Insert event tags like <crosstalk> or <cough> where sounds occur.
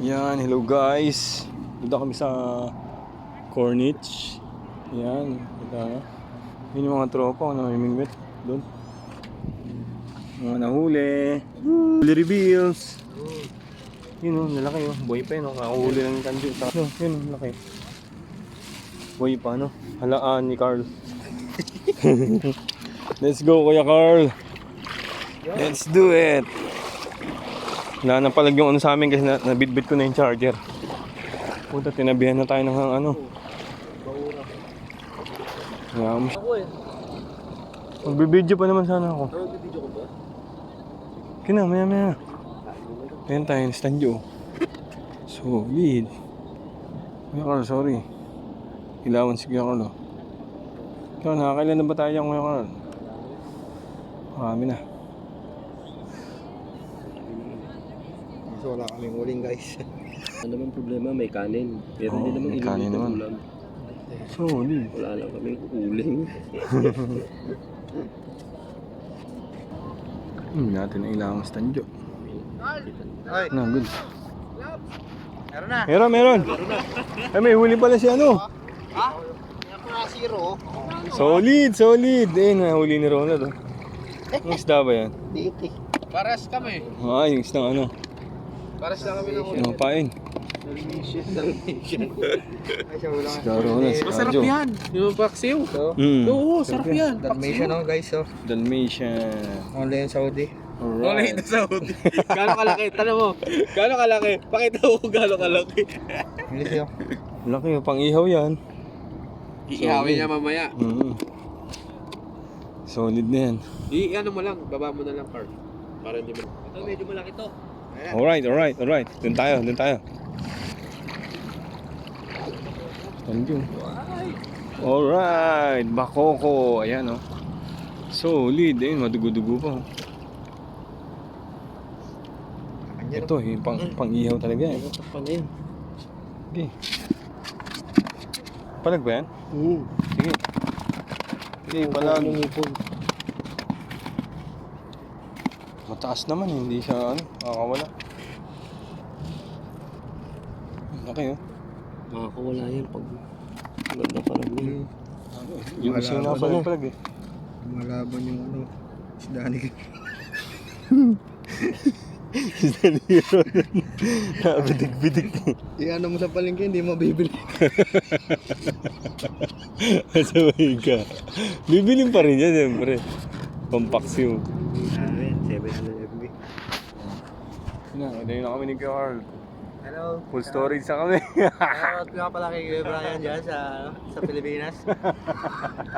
Yan, hello guys. Dito kami sa Corniche. Yan, kita. Yun yung mga tropa ko na namimingwit doon. Mga nahuli. Huli reveals. Yun o, lalaki o. Boy pa yun o. Kakahuli ng kanjo. No, yun o, laki. Boy pa no. Halaan ni Carl. <laughs> Let's go Kuya Carl. Let's do it. Wala na palag yung ano sa amin kasi na, nabitbit ko na yung charger. Puta, tinabihan na tayo ng ano. Yum. Ako eh. Pa naman sana ako. Ano video ko ba? Kina, maya maya. Ayan tayo, standyo. Solid. Kuya Carl, sorry. Ilawan si Kuya Carl. oh. Ikaw, nakakailan na ba tayo Kuya Carl? Marami na. So wala kaming uling guys. Ano naman problema? May kanin. Pero hindi naman may kanin naman. ulam. Solid. Wala lang kaming uling. <laughs> Hmm, natin ang ilang standyo. Ay, Na, good. meron na. Meron, meron. Ay, may huli pala si ano. Ha? Zero. Solid, solid. Eh, nahuli ni Ronald. Oh. Yung isda ba yan? Dito. Paras kami. Ah, yung isda ano. Paras lang kami ng Yung pain. Ay, siya wala nga. Isda Ronald, si Masarap Kadjo. yan. Yung paksiw. Mm. Oo, sarap yan. Dalmatian ako guys. Oh. Dalmatian. Only in Saudi. Wala Alright. ito sa Saudi. Gano'ng kalaki? Tanong mo. Gano'ng kalaki? Pakita mo kung gano'ng kalaki. Bilis yun. Laki, pang ihaw yan. Iihawin niya mamaya. Mm. Solid na yan. I ano mo lang, baba mo na lang, Carl. Para hindi mo. Ito medyo malaki to. Alright, alright, alright. Dun tayo, dun tayo. Tanjung. Alright, bakoko. Ayan oh. Solid. Ayun, madugo-dugo pa. oh. Ito, yung pang, pang ihaw talaga eh. Sige. Palag ba yan? Oo. Sige. Sige, palag. Mataas naman, eh, hindi siya ano, makakawala. Laki oh. Makakawala yan pag ganda pa lang yun. Yung Wala isa ako na doon. palag eh. Malaban yung ano. Isda ni Nabidig-bidig. Iano mo sa palengke, hindi mo bibili. <laughs> Masaway ka. Bibilin pa rin yan, siyempre. Pampaksiw. Amin, 700 FB. Na, na kami ni Carl. Hello. Full storage sa kami. Shoutout nga pala kay Brian dyan sa, sa Pilipinas. <laughs>